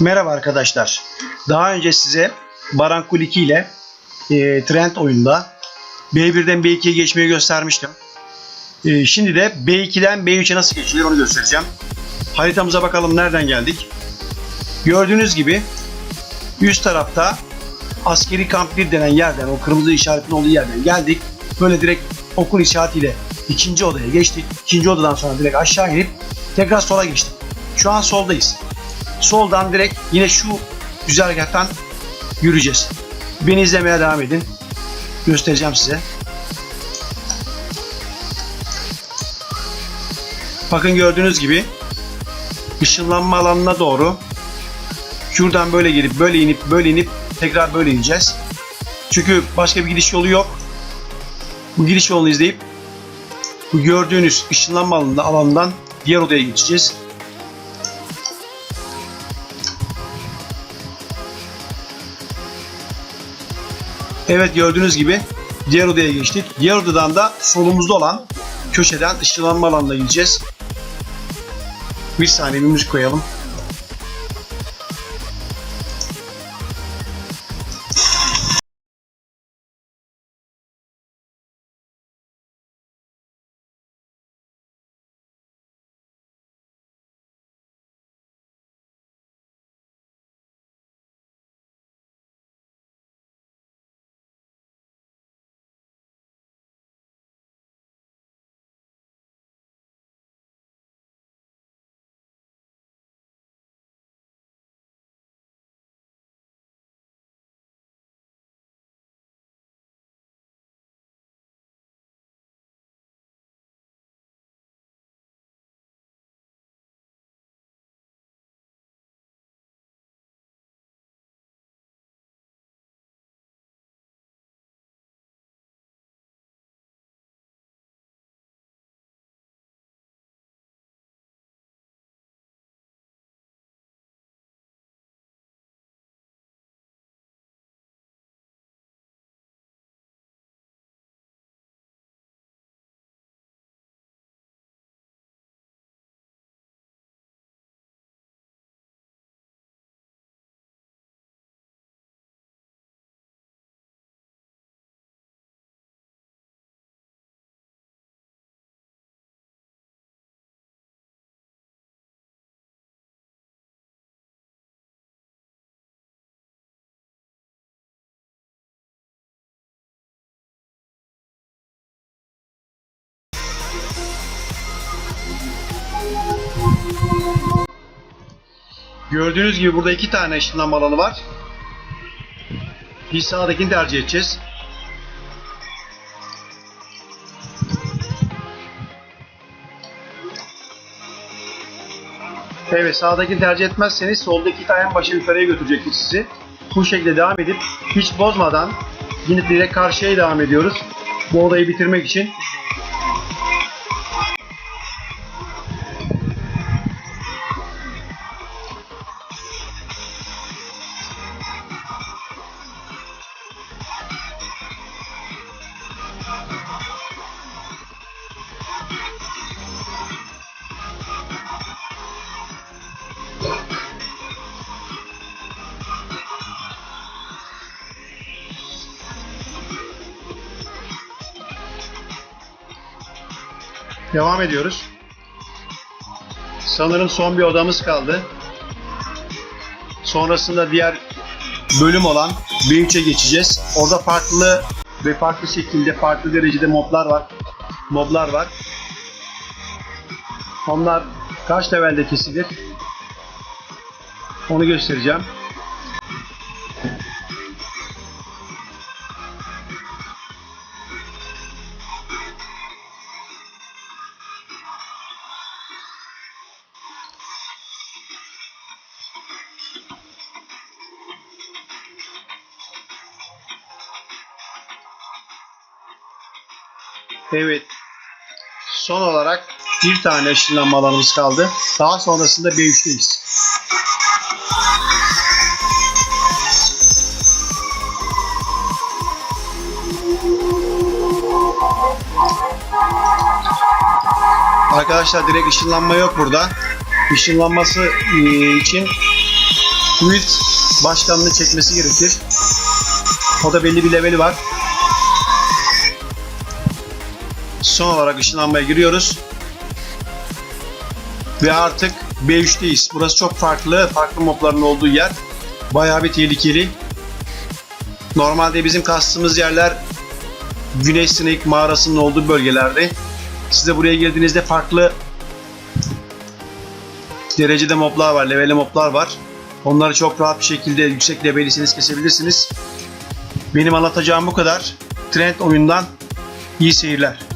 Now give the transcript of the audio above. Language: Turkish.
Merhaba arkadaşlar. Daha önce size Barankul 2 ile e, Trend oyunda B1'den B2'ye geçmeyi göstermiştim. E, şimdi de B2'den B3'e nasıl geçilir onu göstereceğim. Haritamıza bakalım nereden geldik. Gördüğünüz gibi üst tarafta askeri kamp 1 denen yerden, o kırmızı işaretin olduğu yerden geldik. Böyle direkt okul işaretiyle ikinci odaya geçtik. İkinci odadan sonra direkt aşağı inip tekrar sola geçtik. Şu an soldayız. Soldan direkt yine şu güzergahtan yürüyeceğiz. Beni izlemeye devam edin. Göstereceğim size. Bakın gördüğünüz gibi ışınlanma alanına doğru şuradan böyle girip böyle inip böyle inip tekrar böyle ineceğiz. Çünkü başka bir gidiş yolu yok. Bu gidiş yolunu izleyip bu gördüğünüz ışınlanma alanında alandan diğer odaya geçeceğiz. Evet gördüğünüz gibi diğer odaya geçtik. Diğer odadan da solumuzda olan köşeden ışınlanma alanına gideceğiz. Bir saniye bir müzik koyalım. Gördüğünüz gibi burada iki tane ışınlanma alanı var. Biz sağdakini tercih edeceğiz. Evet sağdakini tercih etmezseniz soldaki tane başı yukarıya götürecektir sizi. Bu şekilde devam edip hiç bozmadan yine direkt karşıya devam ediyoruz. Bu odayı bitirmek için. Devam ediyoruz. Sanırım son bir odamız kaldı. Sonrasında diğer bölüm olan B3'e geçeceğiz. Orada farklı ve farklı şekilde, farklı derecede moblar var. Moblar var. Onlar kaç levelde kesilir? Onu göstereceğim. Evet. Son olarak bir tane ışınlanma alanımız kaldı. Daha sonrasında B3'teyiz. Arkadaşlar direkt ışınlanma yok burada. Işınlanması e, için Wild başkanını çekmesi gerekir. O da belli bir leveli var. Son olarak ışınlanmaya giriyoruz. Ve artık B3'teyiz. Burası çok farklı. Farklı mobların olduğu yer. Bayağı bir tehlikeli. Normalde bizim kastığımız yerler Güneş Snake mağarasının olduğu bölgelerde. Siz de buraya girdiğinizde farklı derecede moblar var, leveli moblar var. Onları çok rahat bir şekilde yüksek levelisiniz kesebilirsiniz. Benim anlatacağım bu kadar. Trend oyundan iyi seyirler.